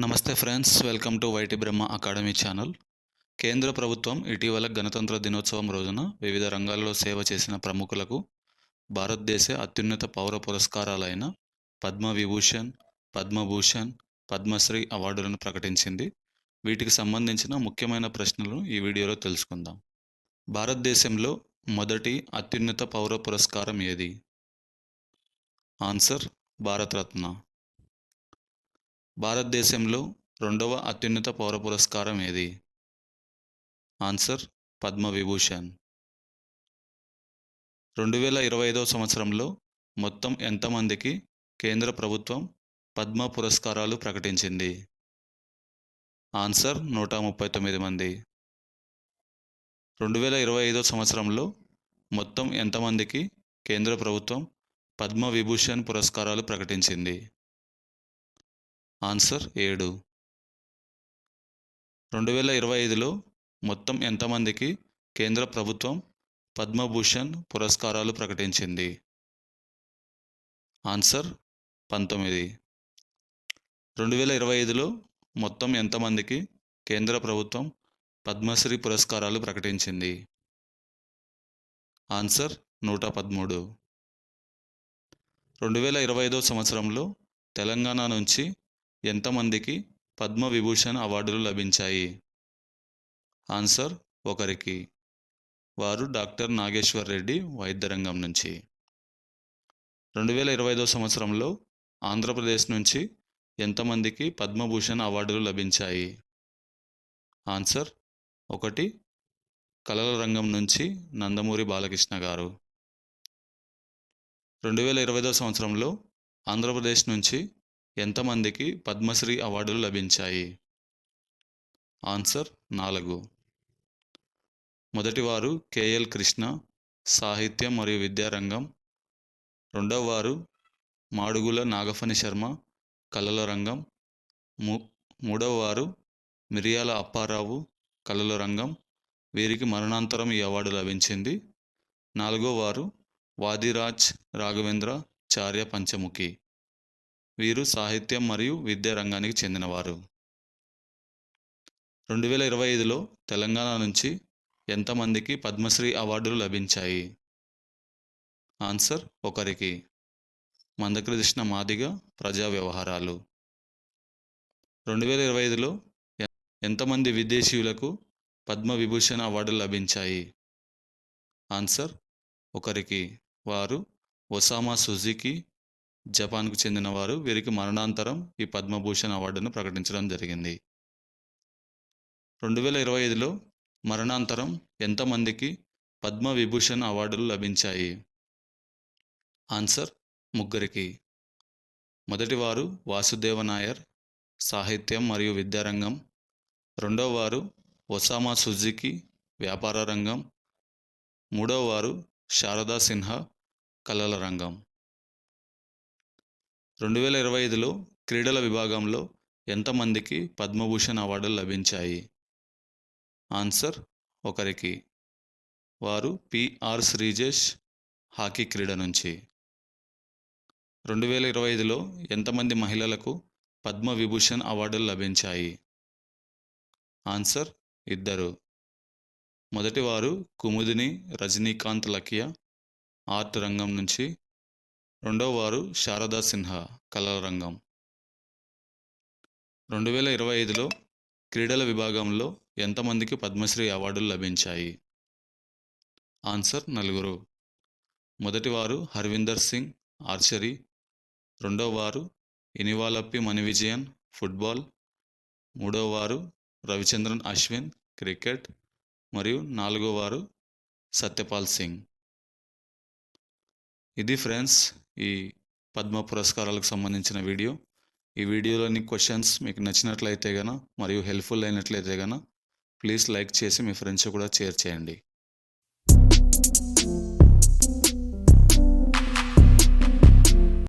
నమస్తే friends welcome to Y T Brahma academy channel. కేంద్ర ప్రభుత్వం ఇటీవల గణతంత్ర దినోత్సవం రోజున వివిధ రంగాల్లో సేవ చేసిన ప్రముఖులకు భారతదేశ అత్యున్నత పౌర పురస్కారాలైన పద్మ విభూషణ్ పద్మభూషణ్ పద్మశ్రీ అవార్డులను ప్రకటించింది. వీటికి సంబంధించిన ముఖ్యమైన ప్రశ్నలను ఈ వీడియోలో తెలుసుకుందాం. భారతదేశంలో మొదటి అత్యున్నత పౌర పురస్కారం ఏది? ఆన్సర్ భారతరత్న. భారతదేశంలో రెండవ అత్యున్నత పౌర పురస్కారం ఏది? ఆన్సర్ పద్మ విభూషణ్ రెండు వేల ఇరవై ఐదవ సంవత్సరంలో మొత్తం ఎంతమందికి కేంద్ర ప్రభుత్వం పద్మ పురస్కారాలు ప్రకటించింది? ఆన్సర్ నూట ముప్పై తొమ్మిది మంది. రెండు వేల ఇరవై ఐదో సంవత్సరంలో మొత్తం ఎంతమందికి కేంద్ర ప్రభుత్వం పద్మ విభూషణ్ పురస్కారాలు ప్రకటించింది? ఆన్సర్ ఏడు. రెండు వేల ఇరవై ఐదులో మొత్తం ఎంతమందికి కేంద్ర ప్రభుత్వం పద్మభూషణ్ పురస్కారాలు ప్రకటించింది? ఆన్సర్ పంతొమ్మిది. రెండు వేల ఇరవై ఐదులో మొత్తం ఎంతమందికి కేంద్ర ప్రభుత్వం పద్మశ్రీ పురస్కారాలు ప్రకటించింది? ఆన్సర్ నూట పదమూడు. రెండు వేల ఇరవై ఐదో సంవత్సరంలో తెలంగాణ నుంచి ఎంతమందికి పద్మ విభూషణ్ అవార్డులు లభించాయి? ఆన్సర్ ఒకరికి. వారు డాక్టర్ నాగేశ్వర్ రెడ్డి వైద్య రంగం నుంచి. రెండు వేల ఇరవై ఐదో సంవత్సరంలో ఆంధ్రప్రదేశ్ నుంచి ఎంతమందికి పద్మభూషణ్ అవార్డులు లభించాయి? ఆన్సర్ ఒకటి. కళల రంగం నుంచి నందమూరి బాలకృష్ణ గారు. రెండు వేల ఇరవై సంవత్సరంలో ఆంధ్రప్రదేశ్ నుంచి ఎంతమందికి పద్మశ్రీ అవార్డులు లభించాయి? ఆన్సర్ నాలుగు. మొదటివారు కేఎల్ కృష్ణ సాహిత్యం మరియు విద్యారంగం రెండవ వారు మాడుగుల నాగఫణి శర్మ కళల రంగం. మూ మూడవ వారు మిరియాల అప్పారావు కళల రంగం. వీరికి మరణాంతరం ఈ అవార్డు లభించింది. నాలుగో వారు వాదిరాజ్ రాఘవేంద్ర చార్య పంచముఖి. వీరు సాహిత్యం మరియు విద్యా రంగానికి చెందినవారు. రెండు వేల ఇరవై ఐదులో తెలంగాణ నుంచి ఎంతమందికి పద్మశ్రీ అవార్డులు లభించాయి? ఆన్సర్ ఒకరికి. మందకృష్ణ మాదిగ ప్రజా వ్యవహారాలు. రెండు వేల ఇరవై ఐదులో ఎంతమంది విదేశీయులకు పద్మవిభూషణ అవార్డులు లభించాయి? ఆన్సర్ ఒకరికి. వారు ఒసామా సుజుకి జపాన్కు చెందినవారు వీరికి మరణాంతరం ఈ పద్మభూషణ్ అవార్డును ప్రకటించడం జరిగింది. రెండు వేల ఇరవై ఐదులో మరణాంతరం ఎంతమందికి పద్మ విభూషణ్ అవార్డులు లభించాయి? ఆన్సర్ ముగ్గురికి. మొదటివారు వాసుదేవ నాయర్ సాహిత్యం మరియు విద్యారంగం. రెండవ వారు ఒసామా సుజుకి వ్యాపార రంగం. మూడవ వారు శారదా సిన్హా కళల రంగం. రెండు వేల ఇరవై ఐదులో క్రీడల విభాగంలో ఎంతమందికి పద్మభూషణ్ అవార్డులు లభించాయి? ఆన్సర్ ఒకరికి. వారు పిఆర్ శ్రీజేష్ హాకీ క్రీడ నుంచి. రెండు వేల ఇరవై ఐదులో ఎంతమంది మహిళలకు పద్మ విభూషణ్ అవార్డులు లభించాయి? ఆన్సర్ ఇద్దరు. మొదటివారు కుముదిని రజనీకాంత్ లకియా ఆర్ట్ రంగం నుంచి. రెండవ వారు శారదా సిన్హా కళల రంగం రెండు వేల ఇరవై ఐదులో క్రీడల విభాగంలో ఎంతమందికి పద్మశ్రీ అవార్డులు లభించాయి? ఆన్సర్ నలుగురు. మొదటివారు హర్విందర్ సింగ్ ఆర్చరీ. రెండవ వారు ఇనివాలప్పి మణి విజయన్ ఫుట్బాల్. మూడవ వారు రవిచంద్రన్ అశ్విన్ క్రికెట్. మరియు నాలుగో వారు సత్యపాల్ సింగ్. ఇది ఫ్రెండ్స్ ఈ పద్మ పురస్కారాలకు సంబంధించిన వీడియో. ఈ వీడియోలోని క్వశ్చన్స్ మీకు నచ్చినట్లయితే గన మరియు హెల్ప్ఫుల్ అయినట్లయితే గన ప్లీజ్ లైక్ చేసి మీ ఫ్రెండ్స్ కూడా షేర్ చేయండి.